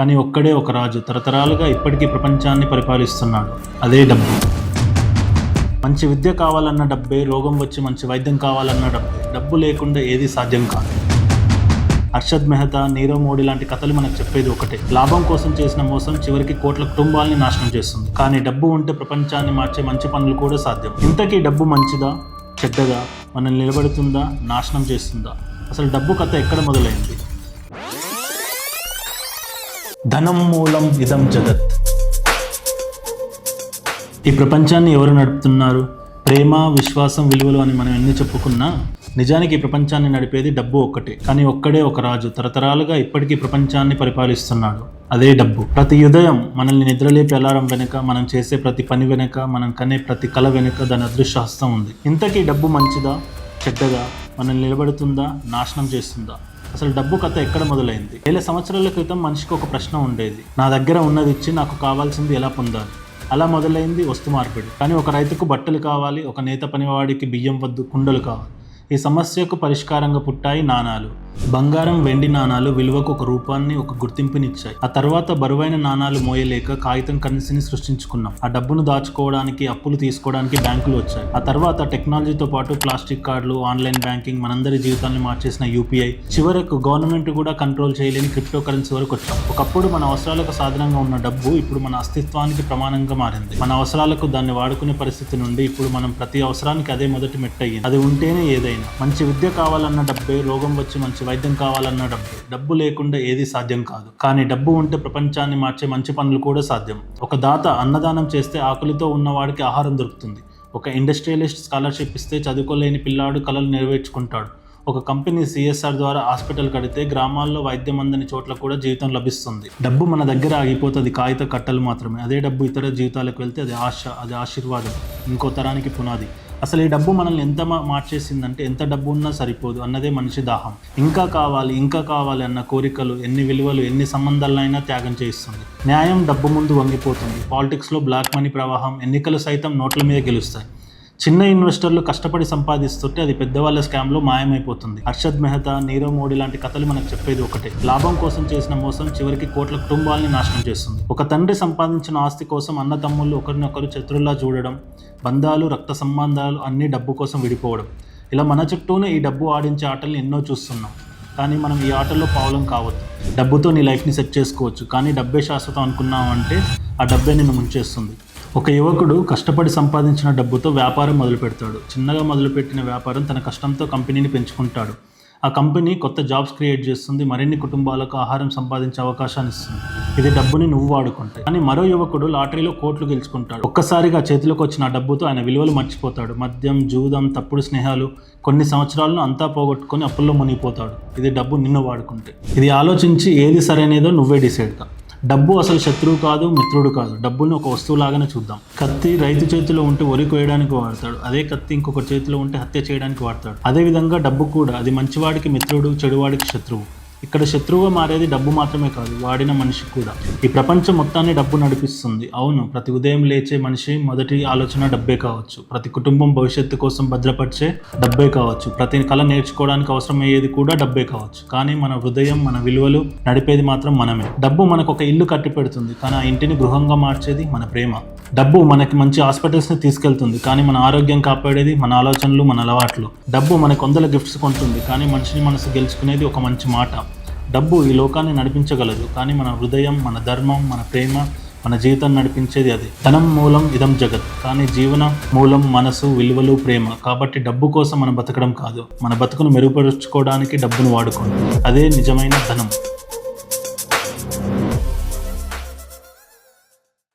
కానీ ఒక్కడే ఒక రాజు తరతరాలుగా ఇప్పటికీ ప్రపంచాన్ని పరిపాలిస్తున్నాడు. అదే డబ్బు. మంచి విద్య కావాలన్న డబ్బే రోగం వచ్చి మంచి వైద్యం కావాలన్న డబ్బే. డబ్బు లేకుండా ఏది సాధ్యం కాదు. హర్షద్ మెహతా నీరవ్ మోడీ లాంటి కథలు మనకు చెప్పేది ఒకటే. లాభం కోసం చేసిన మోసం చివరికి కోట్ల కుటుంబాలని నాశనం చేస్తుంది. కానీ డబ్బు ఉంటే ప్రపంచాన్ని మార్చే మంచి పనులు కూడా సాధ్యం. ఇంతకీ డబ్బు మంచిదా చెడ్డదా మనల్ని నిలబెడుతుందా నాశనం చేస్తుందా? అసలు డబ్బు కథ ఎక్కడ మొదలైంది? ధనం మూలం ఇదం జగత్. ఈ ప్రపంచాన్ని ఎవరు నడుపుతున్నారు? ప్రేమ విశ్వాసం విలువలు అని మనం ఎన్ని చెప్పుకున్నా నిజానికి ఈ ప్రపంచాన్ని నడిపేది డబ్బు ఒక్కటే. కానీ ఒక్కడే ఒక రాజు తరతరాలుగా ఇప్పటికీ ప్రపంచాన్ని పరిపాలిస్తున్నాడు. అదే డబ్బు. ప్రతి ఉదయం మనల్ని నిద్రలేపి అలారం వెనుక మనం చేసే ప్రతి పని వెనుక మనం కనే ప్రతి కళ వెనుక దాని అదృశ్య హస్తం ఉంది. ఇంతకీ డబ్బు మంచిదా? చెడ్డగా మనల్ని నిలబెడుతుందా? నాశనం చేస్తుందా? అసలు డబ్బు కథ ఎక్కడ మొదలైంది? వేల సంవత్సరాల క్రితం మనిషికి ఒక ప్రశ్న ఉండేది. నా దగ్గర ఉన్నది ఇచ్చి నాకు కావాల్సింది ఎలా పొందాలి? అలా మొదలైంది వస్తు మార్పిడి కానీ ఒక రైతుకు బట్టలు కావాలి ఒక నేత పనివాడికి బియ్యం వద్దు కుండలు కావాలి. ఈ సమస్యకు పరిష్కారంగా పుట్టాయి నాణాలు. బంగారం వెండి నాణాలు విలువకు ఒక రూపాన్ని ఒక గుర్తింపునిచ్చాయి. ఆ తర్వాత బరువైన నాణాలు మోయలేక కాగితం కరెన్సీని సృష్టించుకున్నాం. ఆ డబ్బును దాచుకోవడానికి అప్పులు తీసుకోవడానికి బ్యాంకులు వచ్చాయి. ఆ తర్వాత టెక్నాలజీతో పాటు ప్లాస్టిక్ కార్డులు ఆన్లైన్ బ్యాంకింగ్ మనందరి జీవితాన్ని మార్చేసిన యూపీఐ. చివరకు గవర్నమెంట్ కూడా కంట్రోల్ చేయలేని క్రిప్టో కరెన్సీ వరకు వచ్చాం. ఒకప్పుడు మన అవసరాలకు సాధనంగా ఉన్న డబ్బు ఇప్పుడు మన అస్తిత్వానికి ప్రమాణంగా మారింది. మన అవసరాలకు దాన్ని వాడుకునే పరిస్థితి నుండి ఇప్పుడు మనం ప్రతి అవసరానికి అదే మొదటి మెట్టయ్యింది అది ఉంటేనే ఏదైనా. మంచి విద్య కావాలన్న డబ్బే రోగం వచ్చి మంచి వైద్యం కావాలన్న డబ్బే. డబ్బు లేకుండా ఏది సాధ్యం కాదు. కానీ డబ్బు ఉంటే ప్రపంచాన్ని మార్చే మంచి పనులు కూడా సాధ్యం. ఒక దాత అన్నదానం చేస్తే ఆకలితో ఉన్నవాడికి ఆహారం దొరుకుతుంది. ఒక ఇండస్ట్రియలిస్ట్ స్కాలర్షిప్ ఇస్తే చదువుకోలేని పిల్లాడు కళలు నెరవేర్చుకుంటాడు. ఒక కంపెనీ సిఎస్ఆర్ ద్వారా హాస్పిటల్ కడితే గ్రామాల్లో వైద్యం అందని చోట్ల కూడా జీవితం లభిస్తుంది. డబ్బు మన దగ్గర ఆగిపోతుంది. కాగిత కట్టలు మాత్రమే. అదే డబ్బు ఇతర జీవితాలకు వెళ్తే అది ఆశ అది ఆశీర్వాదం. ఇంకో తరానికి పునాది. అసలు ఈ డబ్బు మనల్ని ఎంత మార్చేసిందంటే ఎంత డబ్బు ఉన్నా సరిపోదు అన్నదే మనిషి దాహం. ఇంకా కావాలి ఇంకా కావాలి అన్న కోరికలు ఎన్ని విలువలు ఎన్ని సంబంధాలైనా త్యాగం చేస్తుంది న్యాయం డబ్బు ముందు వంగిపోతుంది. పాలిటిక్స్లో బ్లాక్ మనీ ప్రవాహం ఎన్నికలు సైతం నోట్ల మీద గెలుస్తాయి. చిన్న ఇన్వెస్టర్లు కష్టపడి సంపాదిస్తుంటే అది పెద్దవాళ్ళ స్కామ్లో మాయమైపోతుంది. హర్షద్ మెహతా నీరవ్ మోడీ లాంటి కథలు మనకు చెప్పేది ఒకటే. లాభం కోసం చేసిన మోసం చివరికి కోట్ల కుటుంబాలని నాశనం చేస్తుంది. ఒక తండ్రి సంపాదించిన ఆస్తి కోసం అన్న తమ్ముళ్ళు ఒకరినొకరు శత్రుల్లా చూడడం బంధాలు రక్త సంబంధాలు అన్నీ డబ్బు కోసం విడిపోవడం. ఇలా మన చుట్టూనే ఈ డబ్బు ఆడించే ఆటల్ని ఎన్నో చూస్తున్నాం. కానీ మనం ఈ ఆటల్లో పావులం కావద్దు. డబ్బుతో నీ లైఫ్ని సెట్ చేసుకోవచ్చు. కానీ డబ్బే శాశ్వతం అనుకున్నావు అంటే ఆ డబ్బే నిన్ను ముంచేస్తుంది. ఒక యువకుడు కష్టపడి సంపాదించిన డబ్బుతో వ్యాపారం మొదలు పెడతాడు చిన్నగా మొదలుపెట్టిన వ్యాపారం తన కష్టంతో కంపెనీని పెంచుకుంటాడు. ఆ కంపెనీ కొత్త జాబ్స్ క్రియేట్ చేస్తుంది మరిన్ని కుటుంబాలకు ఆహారం సంపాదించే అవకాశాన్ని ఇస్తుంది. ఇది డబ్బుని నువ్వు వాడుకుంటాయి కానీ మరో యువకుడు లాటరీలో కోట్లు గెలుచుకుంటాడు. ఒక్కసారిగా చేతిలోకి వచ్చిన డబ్బుతో ఆయన విలువలు మర్చిపోతాడు. మద్యం జూదం తప్పుడు స్నేహాలు కొన్ని సంవత్సరాలను అంతా పోగొట్టుకొని అప్పుల్లో మునిగిపోతాడు. ఇది డబ్బు నిన్ను వాడుకుంటే. ఇది ఆలోచించి ఏది సరైనదో నువ్వే డిసైడ్ కా డబ్బు అసలు శత్రువు కాదు మిత్రుడు కాదు. డబ్బుని ఒక వస్తువులాగానే చూద్దాం. కత్తి రైతు చేతిలో ఉంటే వరి కోయడానికి వాడతాడు. అదే కత్తి ఇంకొక చేతిలో ఉంటే హత్య చేయడానికి వాడతాడు. అదే విధంగా డబ్బు కూడా అది మంచివాడికి మిత్రుడు చెడువాడికి శత్రువు. ఇక్కడ శత్రువుగా మారేది డబ్బు మాత్రమే కాదు వాడిన మనిషి కూడా. ఈ ప్రపంచం మొత్తాన్ని డబ్బు నడిపిస్తుంది. అవును ప్రతి ఉదయం లేచే మనిషి మొదటి ఆలోచన డబ్బే కావచ్చు. ప్రతి కుటుంబం భవిష్యత్తు కోసం భద్రపరిచే డబ్బే కావచ్చు. ప్రతి కళ నేర్చుకోవడానికి అవసరమయ్యేది కూడా డబ్బే కావచ్చు. కానీ మన హృదయం మన విలువలు నడిపేది మాత్రం మనమే. డబ్బు మనకు ఒక ఇల్లు కట్టి పెడుతుంది కానీ ఆ ఇంటిని గృహంగా మార్చేది మన ప్రేమ. డబ్బు మనకి మంచి హాస్పిటల్స్ని తీసుకెళ్తుంది కానీ మన ఆరోగ్యం కాపాడేది మన ఆలోచనలు మన అలవాట్లు. డబ్బు మనకు వందల గిఫ్ట్స్ కొంటుంది కానీ మనిషిని మనసు గెలుచుకునేది ఒక మంచి మాట. డబ్బు ఈ లోకాన్ని నడిపించగలదు. కానీ మన హృదయం మన ధర్మం మన ప్రేమ మన జీవితం నడిపించేది అది. ధనం మూలం ఇదం జగత్. కానీ జీవన మూలం మనసు విలువలు ప్రేమ. కాబట్టి డబ్బు కోసం మనం బతకడం కాదు. మన బతుకును మెరుగుపరుచుకోవడానికి డబ్బును వాడుకోండి. అదే నిజమైన ధనం.